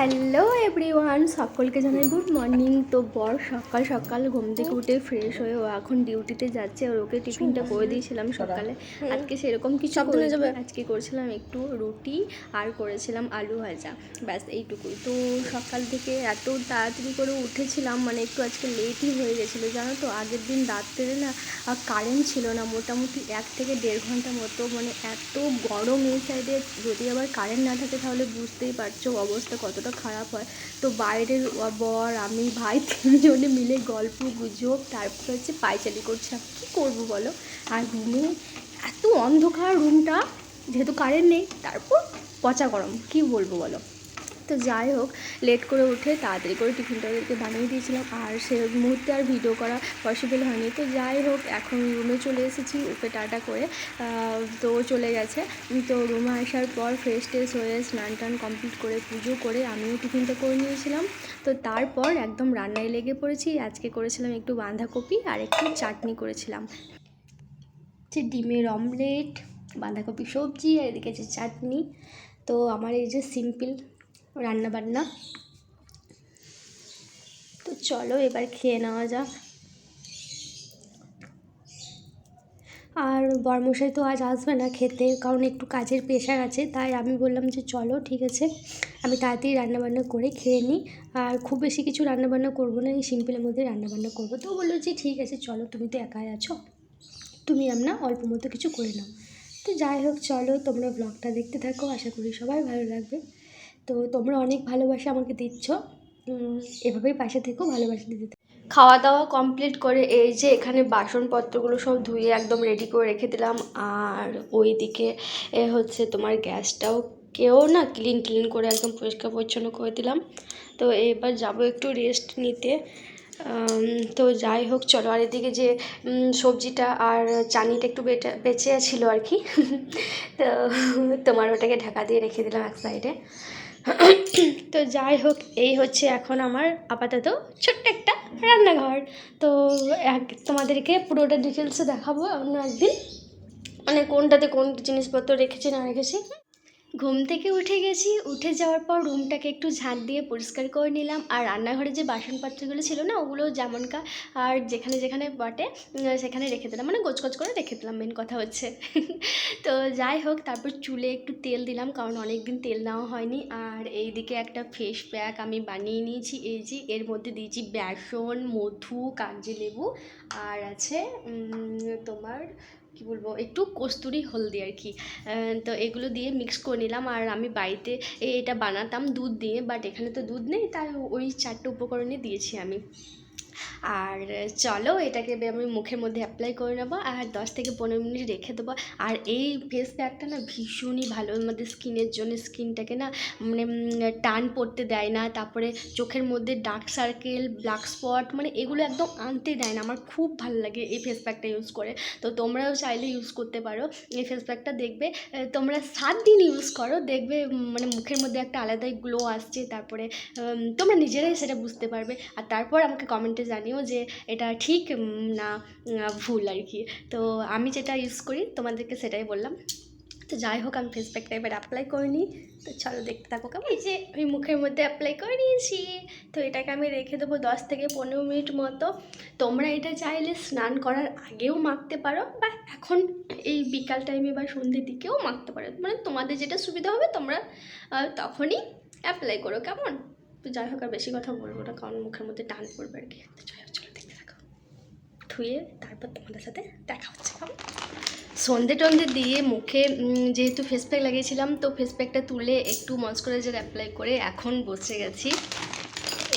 Hello everyone সকলকে জানাই good morning তো বর সকাল সকাল ঘুম থেকে উঠে ফ্রেশ হয়ে ও এখন ডিউটিতে যাচ্ছে আর ওকে টিফিনটা করে দিয়েছিলাম সকালে। আজকে সেরকম কিছু যাবে? আজকে করেছিলাম একটু রুটি আর করেছিলাম আলু ভাজা। ব্যাস এইটুকুই। তো সকাল থেকে এত তাড়াতাড়ি করে উঠেছিলাম মানে একটু আজকে লেটই হয়ে গেছিল। জানো তো আগের দিন রাত্রে না কারেন্ট ছিল না মোটামুটি এক থেকে দেড় ঘণ্টা মতো মানে এত গরম এই সাইডে যদি আবার কারেন্ট না থাকে তাহলে বুঝতেই পারছ অবস্থা কতটা খারাপ হয়। তো বাইরের বর, আমি, ভাই তিনজনে মিলে গল্প, গুজব, তারপর হচ্ছে পায়চারি করছিলাম কী করব বলো? আর রুমে এত অন্ধকার রুমটা, যেহেতু কারেন্ট নেই, তারপর পচা গরম। কী বলব বলো? তো যাই হোক লেট করে উঠে তাড়াতাড়ি করে টিফিনটা ওদেরকে বানিয়ে দিয়েছিলাম। আর সে মুহূর্তে আর ভিডিও করা পসিবল হয়নি। তো যাই হোক, এখন রুমে চলে এসেছি ওকে টাটা করে। তো চলে গেছে। তো রুমে আসার পর ফ্রেশ ট্রেশ হয়ে স্নান টান কমপ্লিট করে পুজো করে আমিও টিফিনটা করে নিয়েছিলাম। তো তারপর একদম রান্নায় লেগে পড়েছি। আজকে করেছিলাম একটু বাঁধাকপি আর একটু চাটনি করেছিলাম। হচ্ছে ডিমের অমলেট বাঁধাকপি সবজি আর এদিকে চাটনি। তো আমার এই যে সিম্পল রান্না বান্না তো চলো এবার খেয়ে নেওয়া যাক। আর বরমশাই তো আজ আসবে না খেতে, কারণ একটু কাজের প্রেশার আছে, তাই আমি বললাম যে চলো, ঠিক আছে। আমি তাড়াতাড়ি রান্নাবান্না করে খেয়ে নিই। আর খুব বেশি কিছু রান্নাবান্না করব না, এই সিম্পলের মধ্যে রান্নাবান্না করব। তো বলল যে ঠিক আছে, চলো তুমি তো একাই আছো, তুমি আমরা অল্প মতো কিছু করে নাও। তো যাই হোক, চলো তোমরা ব্লগটা দেখতে থাকো, আশা করি সবাই ভালো লাগবে। তো তোমরা অনেক ভালোবাসা আমাকে দিচ্ছ। এভাবেই পাশে থেকেও ভালোবাসা দিতে খাওয়া দাওয়া কমপ্লিট করে এই যে এখানে বাসনপত্রগুলো সব ধুয়ে একদম রেডি করে রেখে দিলাম। আর ওইদিকে এ হচ্ছে তোমার গ্যাসটাও কেউ না ক্লিন ক্লিন করে একদম পরিষ্কার পরিচ্ছন্ন করে দিলাম। তো এবার যাব একটু রেস্ট নিতে। তো যাই হোক, চলো আর এদিকে যে সবজিটা আর চানিটা একটু বেটা, বেঁচে ছিল আর কি। তো তোমার ওটাকে ঢাকা দিয়ে রেখে দিলাম এক সাইডে তো যাই হোক, এই হচ্ছে এখন আমার আপাতত ছোট্ট একটা রান্নাঘর। তো এক, তোমাদেরকে পুরোটা ডিটেলসে দেখাবো অন্য একদিন। মানে কোনটাতে কোন জিনিসপত্র রেখেছি, না রেখেছি। ঘুম থেকে উঠে গেছি, উঠে যাওয়ার পর রুমটাকে একটু ঝাঁট দিয়ে পরিষ্কার করে নিলাম। আর রান্নাঘরে যে বাসনপত্রগুলো ছিল না, ওগুলো যেমনকা আর যেখানে যেখানে বটে সেখানে রেখে দিলাম। মানে গোছগোছ করে রেখে দিলাম মেন কথা হচ্ছে। তো যাই হোক, তারপর চুলে একটু তেল দিলাম, কারণ অনেক দিন তেল নেওয়া হয়নি। আর এইদিকে একটা ফেস প্যাক আমি বানিয়ে নিয়েছি। এই যে এর মধ্যে দিয়েছি বেসন, মধু কাগজি লেবু আর আছে তোমার কি বলব, একটু কস্তুরি হলদি আর কি। তো এগুলো দিয়ে মিক্স করে নিলাম। আর আমি বাড়িতে এটা বানাতাম দুধ দিয়ে বাট এখানে তো দুধ নেই, তাই ওই চারটে উপকরণে দিয়েছি আমি। আর চলো এটাকে আমি মুখের মধ্যে অ্যাপ্লাই করে নেব আর দশ থেকে পনেরো মিনিট রেখে দেবো। আর এই ফেস প্যাকটা না ভীষণই ভালো আমাদের স্কিনের জন্য স্কিনটাকে না মানে টান পড়তে দেয় না। তারপরে চোখের মধ্যে ডার্ক সার্কেল ব্ল্যাক স্পট মানে এগুলো একদম আনতে দেয় না। আমার খুব ভালো লাগে এই ফেস প্যাকটা ইউজ করে। তো তোমরাও চাইলে ইউজ করতে পারো। এই ফেস প্যাকটা দেখবে তোমরা সাত দিন ইউজ করো। দেখবে মানে মুখের মধ্যে একটা আলাদাই গ্লো আসছে। তারপরে তোমরা নিজেরাই সেটা বুঝতে পারবে। আর তারপর আমাকে কমেন্টে জানিও যে এটা ঠিক না ভুল আর কি। তো আমি যেটা ইউজ করি, তোমাদেরকে সেটাই বললাম। তো যাই হোক, আমি ফেস প্যাকটা এবার অ্যাপ্লাই করে নিই। তো চলো দেখতে থাকো কেমন? যে আমি মুখের মধ্যে অ্যাপ্লাই করে নিয়েছি। তো এটাকে আমি রেখে দেবো দশ থেকে পনেরো মিনিট মতো। তোমরা এটা চাইলে স্নান করার আগেও মাখতে পারো, বা এখন এই বিকাল টাইমে বা সন্ধ্যের দিকেও মাখতে পারো। মানে তোমাদের যেটা সুবিধা হবে, তোমরা তখনই অ্যাপ্লাই করো, কেমন? তো যাই হোক, আর বেশি কথা বলব না, কারণ মুখের মধ্যে টান পড়বে আর কি। যাই হোক, চলো দেখতে থাকো। ধুয়ে তারপর তোমাদের সাথে দেখা হচ্ছে সন্ধে টন্ধে দিয়ে মুখে যেহেতু ফেস প্যাক লাগিয়েছিলাম, তো ফেস প্যাকটা তুলে একটু ময়শ্চারাইজার অ্যাপ্লাই করে এখন বসে গেছি।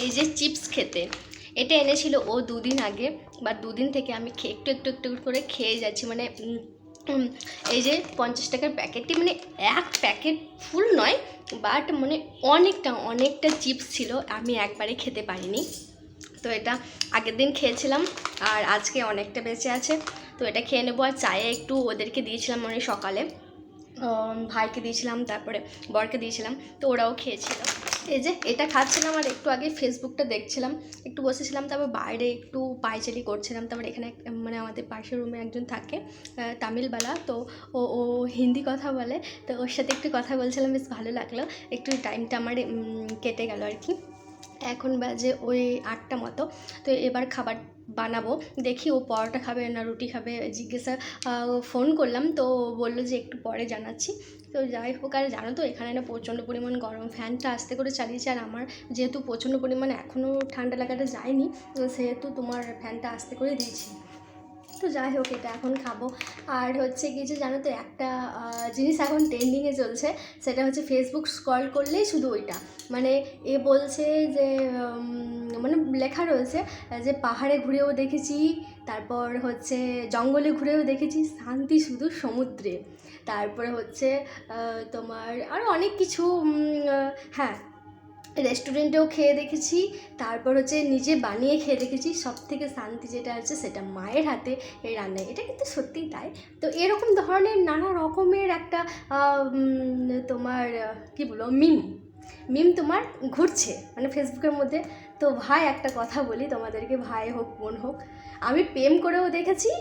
এই যে চিপস খেতে। এটা এনেছিল ও দুদিন আগে বা দুদিন থেকে আমি একটু একটু একটু করে খেয়ে যাচ্ছি মানে এই যে পঞ্চাশ টাকার প্যাকেটটি মানে এক প্যাকেট ফুল নয় বাট মানে অনেকটা অনেকটা চিপস ছিল, আমি একবারে খেতে পারিনি। তো এটা আগের দিন খেয়েছিলাম, আর আজকে অনেকটা বেঁচে আছে। তো এটা খেয়ে নেব, আর চায়ে একটু ওদেরকে দিয়েছিলাম মানে সকালে। ভাইকে দিয়েছিলাম, তারপরে বরকে দিয়েছিলাম, তো ওরাও খেয়েছিল। এই যে, এটা খাচ্ছিলাম আর একটু আগে ফেসবুকটা দেখছিলাম। একটু বসেছিলাম, তারপর বাইরে একটু পাইচারি করছিলাম। তারপর এখানে মানে আমাদের পাশের রুমে একজন থাকে তামিলবালা। তো ও ও হিন্দি কথা বলে। তো ওর সাথে একটু কথা বলছিলাম, বেশ ভালো লাগল। একটু টাইমটা আমার কেটে গেল আর কি। এখন বাজে ওই আটটা মতো। তো এবার খাবার বানাবো। দেখি ও পরোটা খাবে না রুটি খাবে, জিজ্ঞাসা ফোন করলাম তো বলল যে একটু পরে জানাচ্ছি। তো যাই হোক, আর জানো তো এখানে না প্রচণ্ড পরিমাণ গরম, ফ্যানটা আস্তে করে চালিয়েছে আর আমার যেহেতু প্রচণ্ড পরিমাণ এখনও ঠান্ডা লাগাটা যায়নি সেহেতু তোমার ফ্যানটা আস্তে করে দিয়েছি। তো যাই হোক, এটা এখন খাব। আর হচ্ছে কি যে জানো তো একটা জিনিস এখন ট্রেন্ডিংয়ে চলছে, সেটা হচ্ছে ফেসবুক স্ক্রল করলেই শুধু ওইটা। মানে এ বলছে যে মানে লেখা রয়েছে, যে পাহাড়ে ঘুরেও দেখেছি, তারপর হচ্ছে জঙ্গলে ঘুরেও দেখেছি, শান্তি শুধু সমুদ্রে। তারপরে হচ্ছে তোমার আরও অনেক কিছু হ্যাঁ রেস্টুরেন্টেও খেয়ে দেখেছি, তারপর হচ্ছে নিজে বানিয়ে খেয়ে দেখেছি সব থেকে শান্তি যেটা আছে সেটা মায়ের হাতে এই রান্নায়। এটা কিন্তু সত্যিই তাই। তো এরকম ধরনের নানা রকমের একটা তোমার কী বলব মিম মিম তোমার ঘুরছে মানে ফেসবুকের মধ্যে। তো ভাই, একটা কথা বলি, তোমাদেরকে ভাই হোক, বোন হোক। আমি প্রেম করেও দেখেছি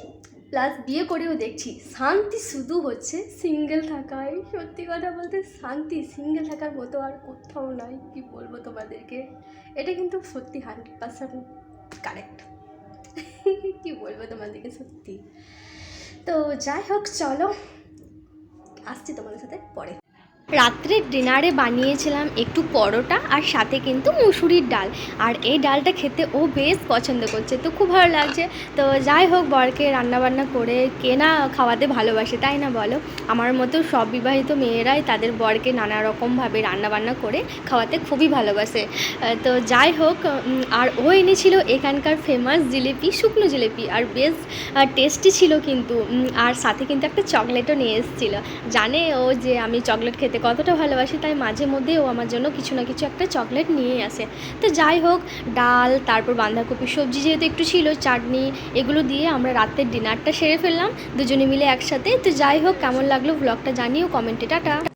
প্লাস বিয়ে করেও দেখছি। শান্তি শুধু হচ্ছে সিঙ্গেল থাকায় সত্যি কথা বলতে শান্তি সিঙ্গেল থাকার মতো আর কোথাও নয় কি বলব তোমাদেরকে? এটা কিন্তু সত্যি হান্ড্রেড পার্সেন্ট কারেক্ট কি বলব তোমাদেরকে সত্যি? তো যাই হোক, চলো। আসছি তোমাদের সাথে পরে। রাত্রের ডিনারে বানিয়েছিলাম একটু পরোটা আর সাথে কিন্তু মুসুরির ডাল। আর এই ডালটা খেতে ও বেশ পছন্দ করছে, তো খুব ভালো লাগছে। তো যাই হোক, বরকে রান্নাবান্না করে কে না খাওয়াতে ভালোবাসে, তাই না বলো? আমার মতো সব বিবাহিত মেয়েরাই তাদের বরকে নানা রকমভাবে রান্নাবান্না করে খাওয়াতে খুবই ভালোবাসে। তো যাই হোক আর ও এনেছিল এখানকার ফেমাস জিলিপি, শুকনো জিলিপি, আর বেশ টেস্টি ছিল কিন্তু। আর সাথে কিন্তু একটা চকলেটও নিয়ে এসেছিল। জানে ও যে আমি চকলেট খেতে কতটা ভালোবাসি, তাই মাঝে মধ্যে ও আমার জন্য কিছু না কিছু একটা চকলেট নিয়েই আসে। তো যাই হোক, ডাল, তারপর বাঁধাকপি, সবজি যেহেতু একটু ছিল, চাটনি, এগুলো দিয়ে আমরা রাতের ডিনারটা সেরে ফেললাম, দুজনে মিলে একসাথে। তো যাই হোক, কেমন লাগল ব্লগটা জানিও, কমেন্টে, টাটা।